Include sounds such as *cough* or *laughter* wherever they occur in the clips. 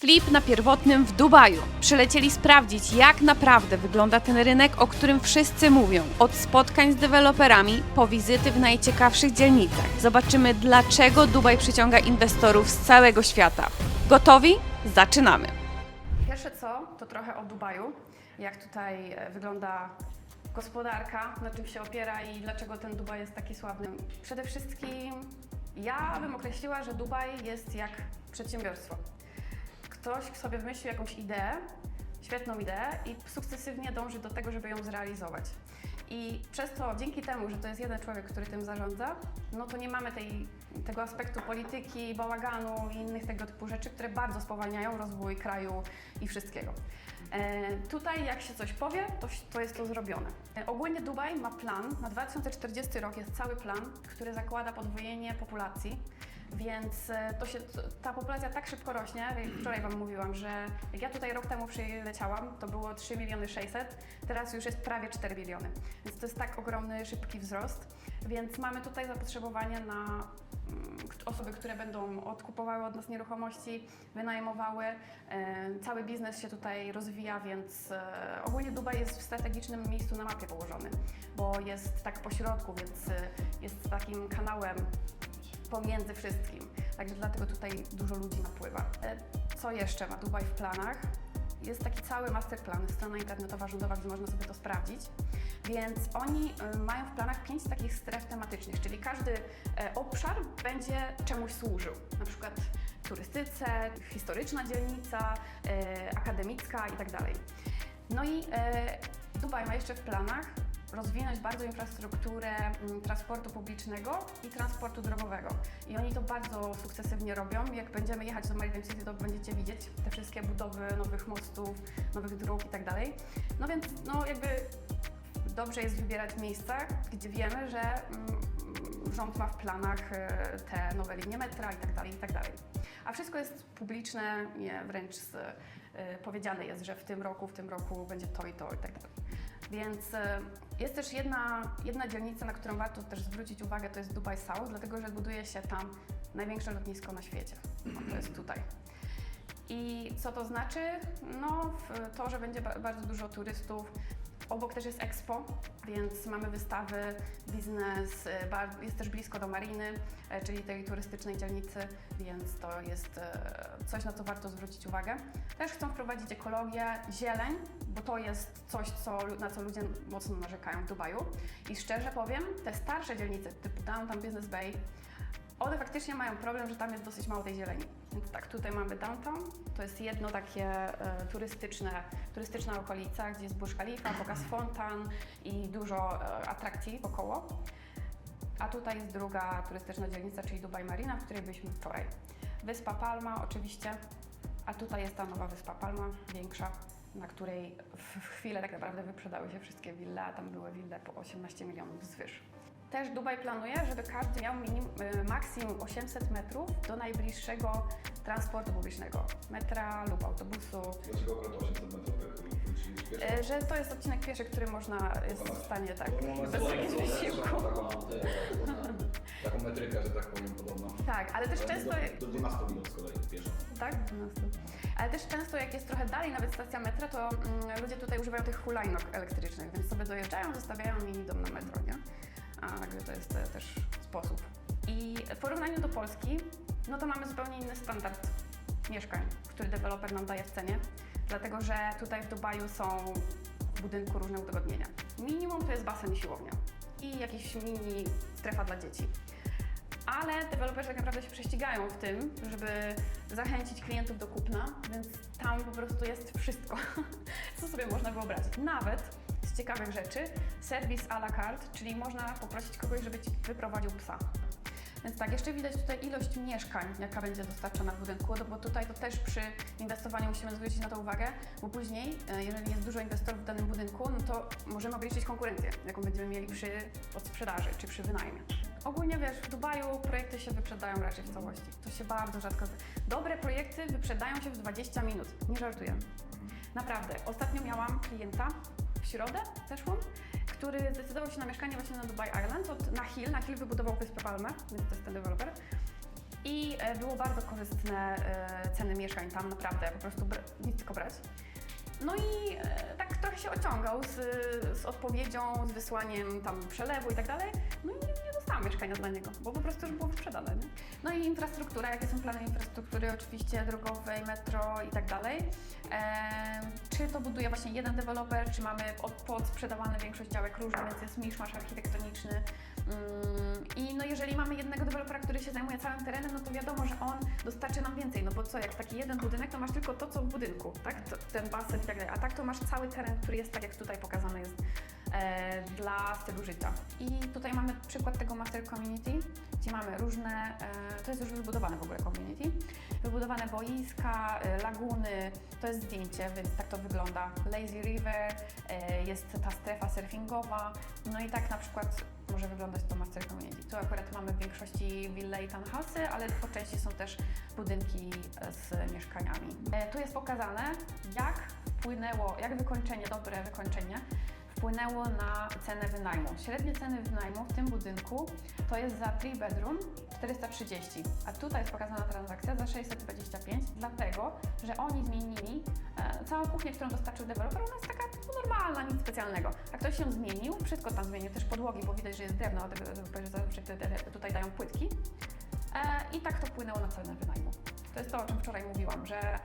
Flip na pierwotnym w Dubaju. Przylecieli sprawdzić, jak naprawdę wygląda ten rynek, o którym wszyscy mówią. Od spotkań z deweloperami po wizyty w najciekawszych dzielnicach. Zobaczymy, dlaczego Dubaj przyciąga inwestorów z całego świata. Gotowi? Zaczynamy! Pierwsze co, to trochę o Dubaju, jak tutaj e, wygląda gospodarka, na czym się opiera i dlaczego ten Dubaj jest taki sławny. Przede wszystkim ja bym określiła, że Dubaj jest jak przedsiębiorstwo. Ktoś sobie wymyślił jakąś ideę, świetną ideę i sukcesywnie dąży do tego, żeby ją zrealizować. I przez to, dzięki temu, że to jest jeden człowiek, który tym zarządza, no to nie mamy tej, tego aspektu polityki, bałaganu i innych tego typu rzeczy, które bardzo spowalniają rozwój kraju i wszystkiego. E, tutaj jak się coś powie, to, to jest to zrobione. E, ogólnie Dubaj ma plan, na 2040 rok jest cały plan, który zakłada podwojenie populacji. Więc e, to się, ta populacja tak szybko rośnie. Wczoraj Wam mówiłam, że jak ja tutaj rok temu przyleciałam, to było 3 miliony 600, teraz już jest prawie 4 miliony. Więc to jest tak ogromny, szybki wzrost. Więc mamy tutaj zapotrzebowanie na mm, osoby, które będą odkupowały od nas nieruchomości, wynajmowały. E, Cały biznes się tutaj rozwija, więc e, ogólnie Dubaj jest w strategicznym miejscu na mapie położony, bo jest tak po środku, więc jest takim kanałem pomiędzy wszystkim. Także dlatego tutaj dużo ludzi napływa. E, Co jeszcze ma Dubaj w planach? Jest taki cały masterplan, strona internetowa rządowa, gdzie można sobie to sprawdzić. Więc oni y, mają w planach pięć takich stref tematycznych, czyli każdy e, obszar będzie czemuś służył. Na przykład turystyce, historyczna dzielnica, e, akademicka i tak dalej. No i e, Dubaj ma jeszcze w planach rozwinąć bardzo infrastrukturę mm, transportu publicznego i transportu drogowego. I oni to bardzo sukcesywnie robią. Jak będziemy jechać do Maritime City, to będziecie widzieć te wszystkie budowy nowych mostów, nowych dróg i tak dalej. No więc no jakby dobrze jest wybierać miejsca, gdzie wiemy, że mm, rząd ma w planach e, te nowe linie metra i tak dalej, i tak dalej. A wszystko jest publiczne, nie, wręcz e, powiedziane jest, że w tym roku, w tym roku będzie to i to i tak dalej. Więc e, jest też jedna, jedna dzielnica, na którą warto też zwrócić uwagę, to jest Dubai South, dlatego że buduje się tam największe lotnisko na świecie. O, to jest tutaj. I co to znaczy? No, to, że będzie ba- bardzo dużo turystów. Obok też jest Expo, więc mamy wystawy, biznes, bar- jest też blisko do mariny, e, czyli tej turystycznej dzielnicy, więc to jest e, coś, na co warto zwrócić uwagę. Też chcą wprowadzić ekologię, zieleń, bo to jest coś, co, na co ludzie mocno narzekają w Dubaju. I szczerze powiem, te starsze dzielnice, typu Downtown Business Bay, one faktycznie mają problem, że tam jest dosyć mało tej zieleni. Więc tak, tutaj mamy downtown, to jest jedno takie e, turystyczne, turystyczna okolica, gdzie jest Burj Khalifa, pokaz fontan i dużo e, atrakcji wokoło. A tutaj jest druga turystyczna dzielnica, czyli Dubai Marina, w której byliśmy wczoraj. Wyspa Palma oczywiście, a tutaj jest ta nowa Wyspa Palma, większa, na której w chwilę tak naprawdę wyprzedały się wszystkie wille, a tam były wille po 18 milionów zwyż. Też Dubaj planuje, żeby każdy miał minim, y, maksimum 800 metrów do najbliższego transportu publicznego, metra lub autobusu. Dlaczego akurat 800 metrów, pieszo? E, Że to jest odcinek pieszy, który można jest w stanie tak, bez jakiegoś wysiłku. Taką, taką metrykę, że tak powiem, podobno. Tak, ale też często, Do, do 12 minut z kolei pieszo. tak, 12. ale też często jak jest trochę dalej, nawet stacja metra, to mm, ludzie tutaj używają tych hulajnóg elektrycznych, więc sobie dojeżdżają, zostawiają i idą na metro, nie? A także to jest e, też sposób. I w porównaniu do Polski, no to mamy zupełnie inny standard mieszkań, który deweloper nam daje w cenie, dlatego że tutaj w Dubaju są w budynku różne udogodnienia. Minimum to jest basen i siłownia i jakiś mini strefa dla dzieci. Ale deweloperzy tak naprawdę się prześcigają w tym, żeby zachęcić klientów do kupna, więc tam po prostu jest wszystko, *laughs* co sobie można wyobrazić. Nawet ciekawych rzeczy serwis à la carte, czyli można poprosić kogoś, żeby ci wyprowadził psa. Więc tak, jeszcze widać tutaj ilość mieszkań, jaka będzie dostarczona w budynku, bo tutaj to też przy inwestowaniu musimy zwrócić na to uwagę, bo później, e, jeżeli jest dużo inwestorów w danym budynku, no to możemy obliczyć konkurencję, jaką będziemy mieli przy odsprzedaży czy przy wynajmie. Ogólnie wiesz, w Dubaju projekty się wyprzedają raczej w całości. To się bardzo rzadko. Dobre projekty wyprzedają się w 20 minut. Nie żartuję. Naprawdę. Ostatnio miałam klienta w środę zeszłą, który zdecydował się na mieszkanie właśnie na Dubai Island. Od, na Hill. Na Hill wybudował Wyspę Palmę, więc to jest ten deweloper. i e, było bardzo korzystne e, ceny mieszkań tam naprawdę, po prostu nic tylko brać. No i e, tak trochę się ociągał z, z odpowiedzią, z wysłaniem tam przelewu i tak dalej. No i nie, dostałam mieszkania dla niego, bo po prostu już było sprzedane. Nie? No i infrastruktura, jakie są plany infrastruktury, oczywiście drogowej, metro i tak dalej. E, czy to buduje właśnie jeden deweloper, czy mamy od, podsprzedawane większość działek różnych, więc jest miszmasz architektoniczny. Mm, I no jeżeli mamy jednego dewelopera, który się zajmuje całym terenem, no to wiadomo, że on dostarczy nam więcej, no bo co, jak taki jeden budynek, to masz tylko to, co w budynku, tak? To, ten basen i tak dalej, a tak to masz cały teren, który jest tak, jak tutaj pokazany jest e, dla stylu życia. I tutaj mamy przykład tego master community, gdzie mamy różne, e, to jest już wybudowane w ogóle community, wybudowane boiska, e, laguny, to jest zdjęcie, więc tak to wygląda. Lazy River, e, jest ta strefa surfingowa, no i tak na przykład może wyglądać to master community. Tu akurat mamy w większości wille i townhouse'y, ale po części są też budynki e, z mieszkaniami. E, Tu jest pokazane, jak wpłynęło, jak wykończenie, dobre wykończenie wpłynęło na cenę wynajmu. Średnie ceny wynajmu w tym budynku to jest za 3 bedroom 430, a tutaj jest pokazana transakcja za 625, dlatego, że oni zmienili e, całą kuchnię, którą dostarczył deweloper, ona jest taka no, normalna, nic specjalnego. A ktoś się zmienił, wszystko tam zmienił, też podłogi, bo widać, że jest drewno, a deweloperzy tutaj dają płytki. E, I tak to wpłynęło na cenę wynajmu. To jest to, o czym wczoraj mówiłam, że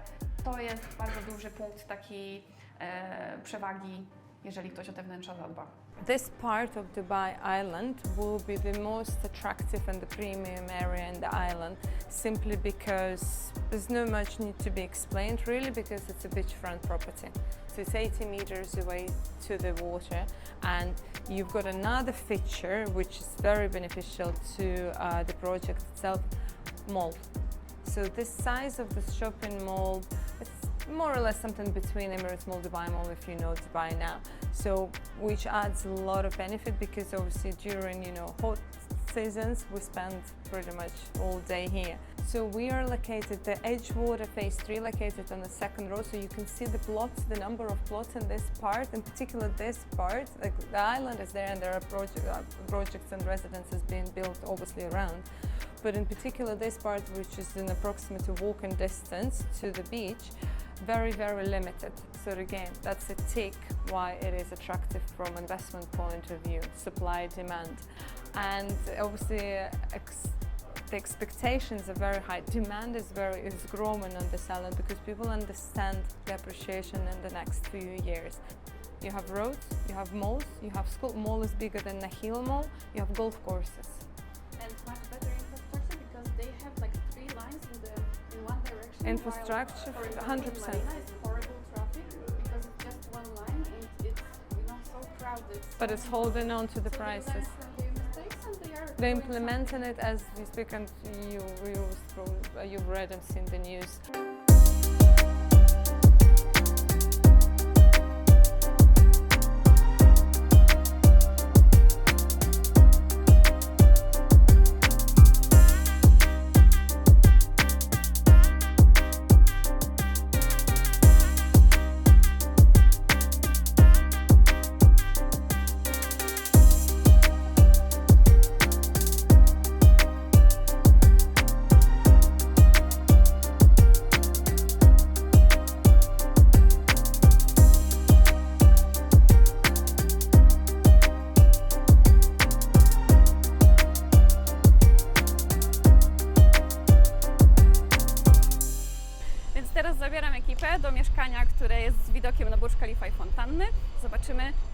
to jest bardzo duży punkt takiej e, przewagi, jeżeli ktoś o te wnętrza zadba. This part of Dubai Island will be the most attractive and the premium area in the island simply because there's no much need to be explained really because it's a beachfront property. So it's 80 meters away to the water and you've got another feature which is very beneficial to uh, the project itself, mall. So the size of the shopping mall, more or less something between Emirates Mall, Dubai Mall, if you know Dubai now. So which adds a lot of benefit because obviously during you know hot seasons we spend pretty much all day here. So we are located the Edgewater Phase 3 located on the second row so you can see the plots, the number of plots in this part, in particular this part, like the island is there and there are project, uh, projects and residences being built obviously around but in particular this part which is in approximate walking distance to the beach very very limited. So again that's a tick why it is attractive from investment point of view supply demand. And obviously ex- the expectations are very high. Demand is very is growing on the island because people understand the appreciation in the next few years. You have roads you have malls you have school mall is bigger than Nahil mall you have golf courses so crowded. but it's holding on to the so prices. They learn from their mistakes and they are. They're doing something implementing it as we speak, and you, you, you've read and seen the news.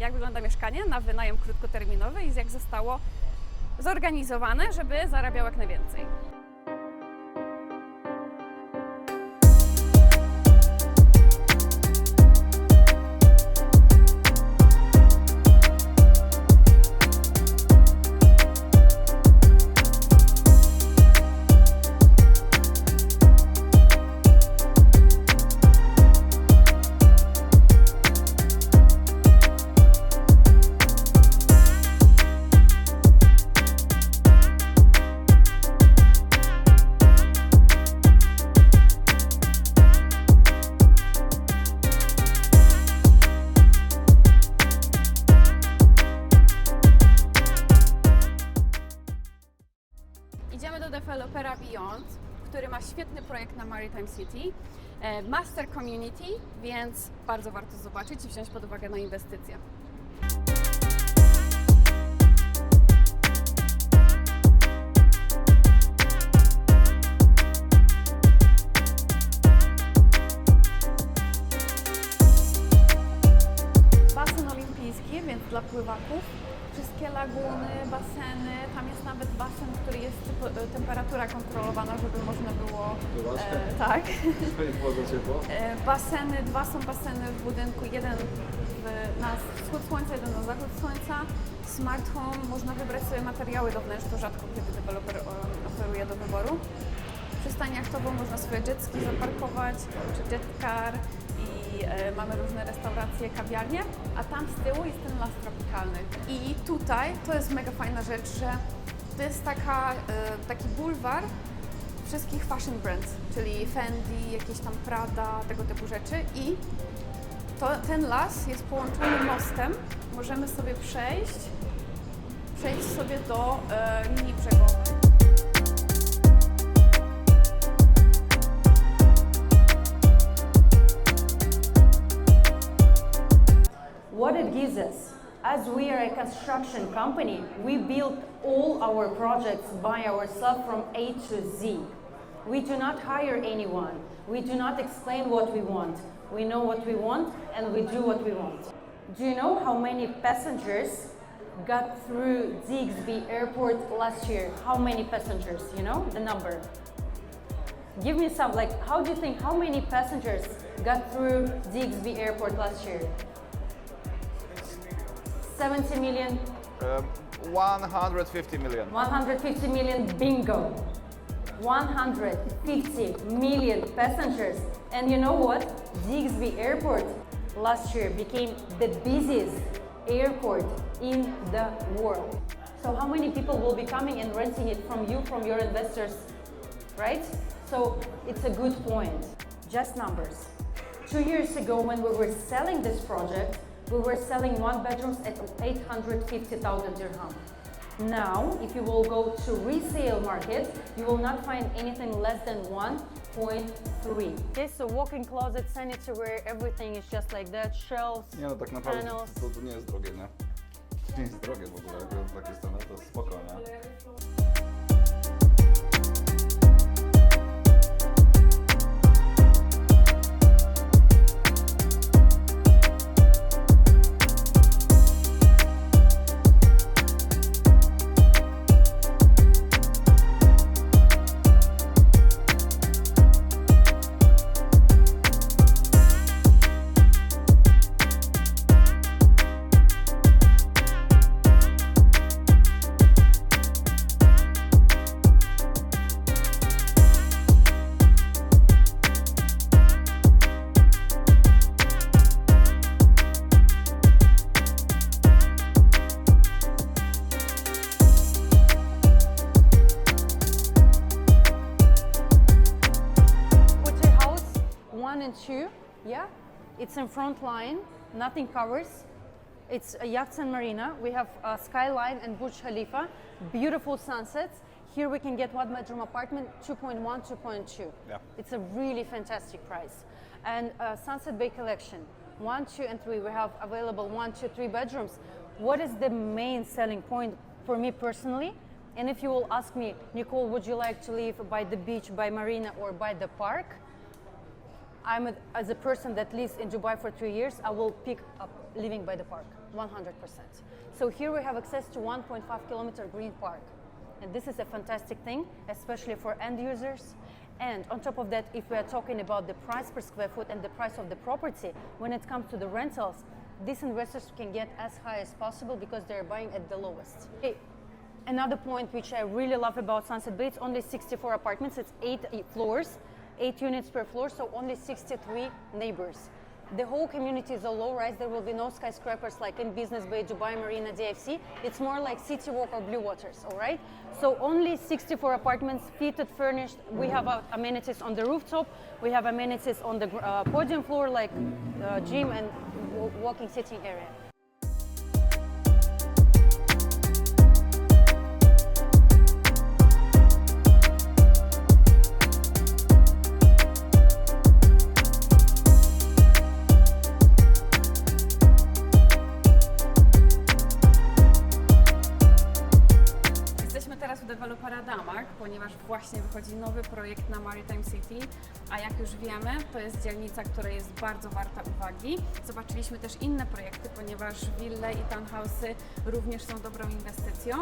Jak wygląda mieszkanie na wynajem krótkoterminowy i jak zostało zorganizowane, żeby zarabiał jak najwięcej. Community, więc bardzo warto zobaczyć i wziąć pod uwagę na inwestycje. Nawet basen, który jest typo- temperatura kontrolowana, żeby można było. E, tak. Jest bardzo ciepło. E, baseny, dwa są baseny w budynku, jeden w, na wschód słońca, jeden na zachód słońca. Smart Home, można wybrać sobie materiały do wnętrz, to rzadko kiedy deweloper e, oferuje do wyboru. Przystań jachtową można swoje jetski zaparkować, czy jetcar i e, mamy różne restauracje, kawiarnie, a tam z tyłu jest ten las tropikalny. I tutaj to jest mega fajna rzecz, że to jest taka, e, taki bulwar wszystkich fashion brands, czyli Fendi, jakieś tam Prada, tego typu rzeczy i to, ten las jest połączony mostem. Możemy sobie przejść, przejść sobie do e, linii brzegowej. What it gives us, as we are a construction company, we build all our projects by ourselves from A to Z. We do not hire anyone. We do not explain what we want. We know what we want and we do what we want. Do you know how many passengers got through Zigbee Airport last year? How many passengers? You know the number? Give me some, like, how do you think, how many passengers got through Zigbee Airport last year? 70 million, Um, 150 million. 150 million, bingo. 150 million passengers. And you know what? Zigbee Airport last year became the busiest airport in the world. So how many people will be coming and renting it from you, from your investors, right? So it's a good point. Just numbers. Two years ago, when we were selling this project, we were selling one bedrooms at 850,000 dirham. Now, if you will go to resale market, you will not find anything less than 1.3. Okay, so walk-in closet, sanitary ware, everything is just like that. Shelves, Nie no, tak naprawdę panels. to, to nie jest drogie, nie? To nie jest drogie w ogóle, jak takie sceny, to spoko, nie? In front line, nothing covers. It's a yachts and marina. We have uh, Skyline and Burj Khalifa, beautiful sunsets. Here we can get one bedroom apartment, 2.1, 2.2. Yeah. It's a really fantastic price. And uh, Sunset Bay Collection, 1, 2, and 3. We have available one, two, three bedrooms. What is the main selling point for me personally? And if you will ask me, Nicole, would you like to live by the beach, by marina, or by the park? I'm a, as a person that lives in Dubai for three years, I will pick up living by the park, 100%. So here we have access to 1.5 kilometer green park. And this is a fantastic thing, especially for end users. And on top of that, if we are talking about the price per square foot and the price of the property, when it comes to the rentals, these investors can get as high as possible because they're buying at the lowest. Okay, Another point which I really love about Sunset Bay, it's only 64 apartments, it's eight floors, eight units per floor, so only 63 neighbors. The whole community is a low rise. There will be no skyscrapers like in Business Bay, Dubai Marina, DFC. It's more like City Walk or Blue Waters, all right? So only 64 apartments, fitted, furnished. We have uh, amenities on the rooftop. We have amenities on the uh, podium floor like uh, gym and walking sitting area. Nowy projekt na Maritime City, a jak już wiemy, to jest dzielnica, która jest bardzo warta uwagi. Zobaczyliśmy też inne projekty, ponieważ wille i townhouse'y również są dobrą inwestycją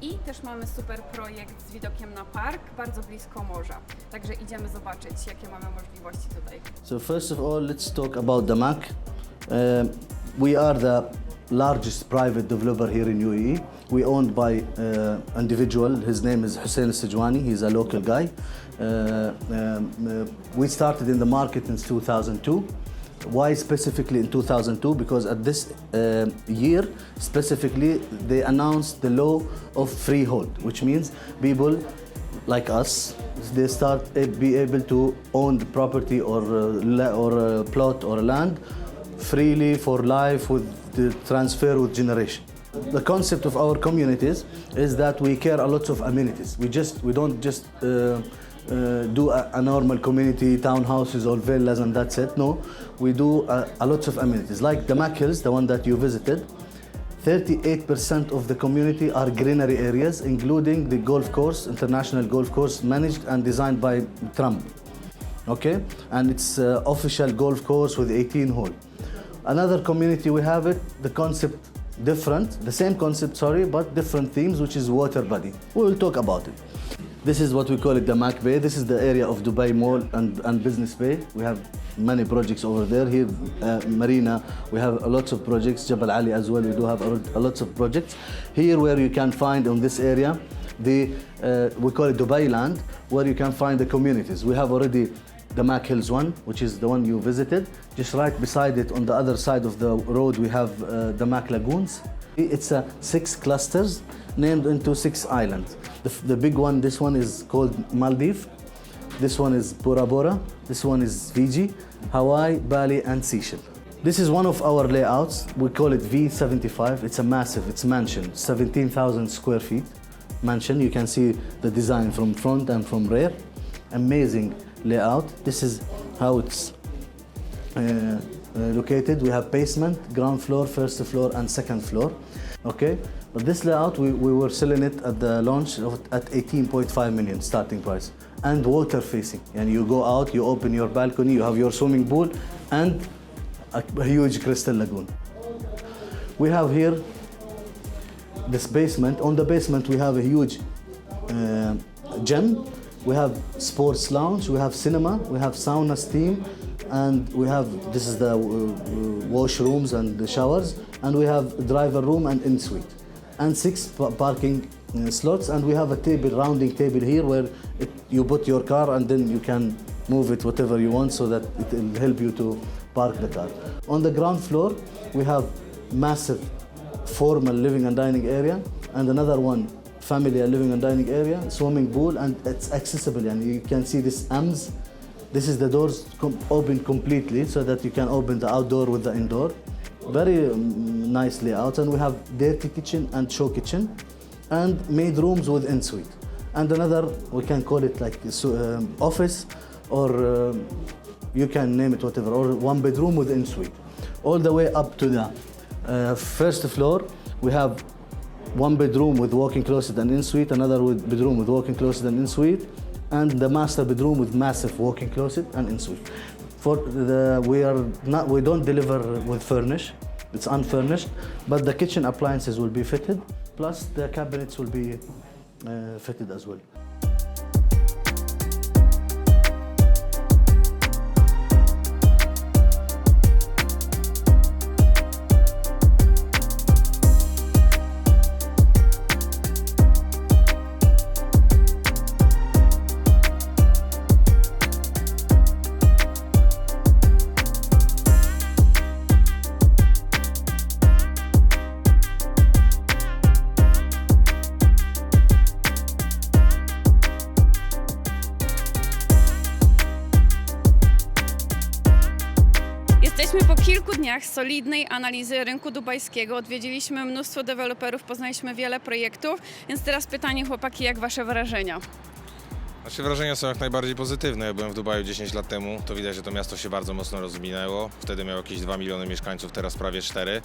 i też mamy super projekt z widokiem na park, bardzo blisko morza. Także idziemy zobaczyć, jakie mamy możliwości tutaj. So first of all, let's talk about the MAC. Um, we are the largest private developer here in UAE. We owned by uh, individual. His name is Hussein Sijwani. He's a local guy. Uh, um, uh, we started in the market in 2002. Why specifically in 2002? Because at this uh, year, specifically, they announced the law of freehold, which means people like us, they start uh, be able to own the property or uh, or a plot or land freely for life with the transfer with generation. The concept of our communities is that we care a lot of amenities. We just we don't just uh, uh, do a, a normal community townhouses or villas and that's it. No, we do a, a lot of amenities like the Mac Hills, the one that you visited. 38% of the community are greenery areas, including the golf course, international golf course, managed and designed by Trump. Okay, and it's uh, official golf course with 18 hole. Another community we have it, the concept different, the same concept, sorry, but different themes, which is water body. We will talk about it. This is what we call it the Mac Bay. This is the area of Dubai Mall and, and Business Bay. We have many projects over there. Here, uh, Marina, we have a lot of projects. Jabal Ali as well, we do have a, a lots of projects. Here, where you can find on this area, the uh, we call it Dubai Land, where you can find the communities. We have already the Mac Hills one, which is the one you visited. Just right beside it, on the other side of the road, we have uh, the Mac Lagoons. It's a six clusters named into six islands. The, the big one, this one is called Maldives. This one is Bora Bora. This one is Fiji, Hawaii, Bali, and Seychelles. This is one of our layouts. We call it V75. It's a massive, it's mansion, 17,000 square feet mansion. You can see the design from front and from rear. Amazing layout. This is how it's uh, uh, located. We have basement, ground floor, first floor, and second floor. Okay, but this layout we, we were selling it at the launch of, at 18.5 million starting price and water facing. And you go out, you open your balcony, you have your swimming pool, and a, a huge crystal lagoon. We have here this basement. On the basement, we have a huge uh, gym. We have sports lounge. We have cinema. We have sauna, steam, and we have this is the uh, uh, washrooms and the showers. And we have driver room and in suite, and six pa- parking uh, slots. And we have a table, rounding table here, where it, you put your car and then you can move it whatever you want, so that it will help you to park the car. On the ground floor, we have massive formal living and dining area and another one family living and dining area swimming pool and it's accessible and you can see this arms this is the doors com- open completely so that you can open the outdoor with the indoor. Very um, nice layout and we have dirty kitchen and show kitchen and made rooms with ensuite. And another we can call it like um, office or um, you can name it whatever or one bedroom with ensuite. All the way up to the uh, first floor, we have one bedroom with walk-in closet and in-suite, another with bedroom with walk-in closet and in-suite, and the master bedroom with massive walk-in closet and in-suite. For the, we are not, we don't deliver with furnish, it's unfurnished, but the kitchen appliances will be fitted, plus the cabinets will be uh, fitted as well. Jesteśmy po kilku dniach solidnej analizy rynku dubajskiego. Odwiedziliśmy mnóstwo deweloperów, poznaliśmy wiele projektów, więc teraz pytanie chłopaki, jak wasze wrażenia? Znaczy wrażenia są jak najbardziej pozytywne. Ja byłem w Dubaju 10 lat temu, to widać, że to miasto się bardzo mocno rozwinęło. Wtedy miało jakieś 2 miliony mieszkańców, teraz prawie 4.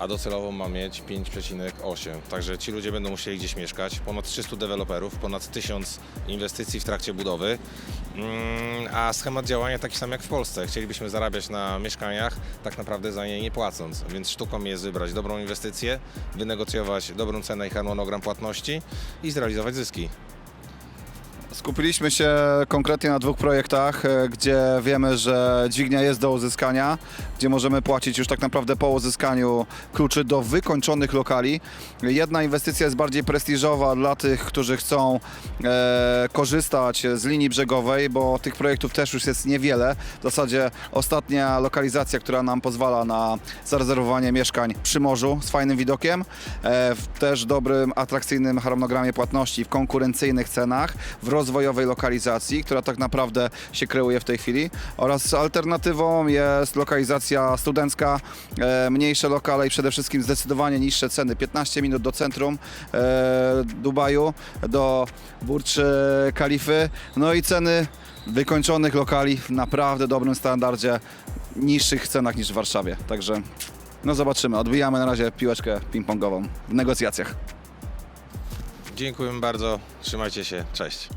a docelowo ma mieć 5,8. Także ci ludzie będą musieli gdzieś mieszkać. Ponad 300 deweloperów, ponad 1000 inwestycji w trakcie budowy. Mm, A schemat działania taki sam jak w Polsce. Chcielibyśmy zarabiać na mieszkaniach, tak naprawdę za nie nie płacąc. Więc sztuką jest wybrać dobrą inwestycję, wynegocjować dobrą cenę i harmonogram płatności i zrealizować zyski. Skupiliśmy się konkretnie na dwóch projektach, e, gdzie wiemy, że dźwignia jest do uzyskania, gdzie możemy płacić już tak naprawdę po uzyskaniu kluczy do wykończonych lokali. Jedna inwestycja jest bardziej prestiżowa dla tych, którzy chcą e, korzystać z linii brzegowej, bo tych projektów też już jest niewiele. W zasadzie ostatnia lokalizacja, która nam pozwala na zarezerwowanie mieszkań przy morzu z fajnym widokiem, e, w też dobrym, atrakcyjnym harmonogramie płatności, w konkurencyjnych cenach, w rozwojowej lokalizacji, która tak naprawdę się kreuje w tej chwili. Oraz alternatywą jest lokalizacja studencka, e, mniejsze lokale i przede wszystkim zdecydowanie niższe ceny. 15 minut do centrum e, Dubaju, do Burcz Kalify. No i ceny wykończonych lokali w naprawdę dobrym standardzie, niższych cenach niż w Warszawie. Także no zobaczymy. Odbijamy na razie piłeczkę ping-pongową w negocjacjach. Dziękuję bardzo, trzymajcie się, cześć.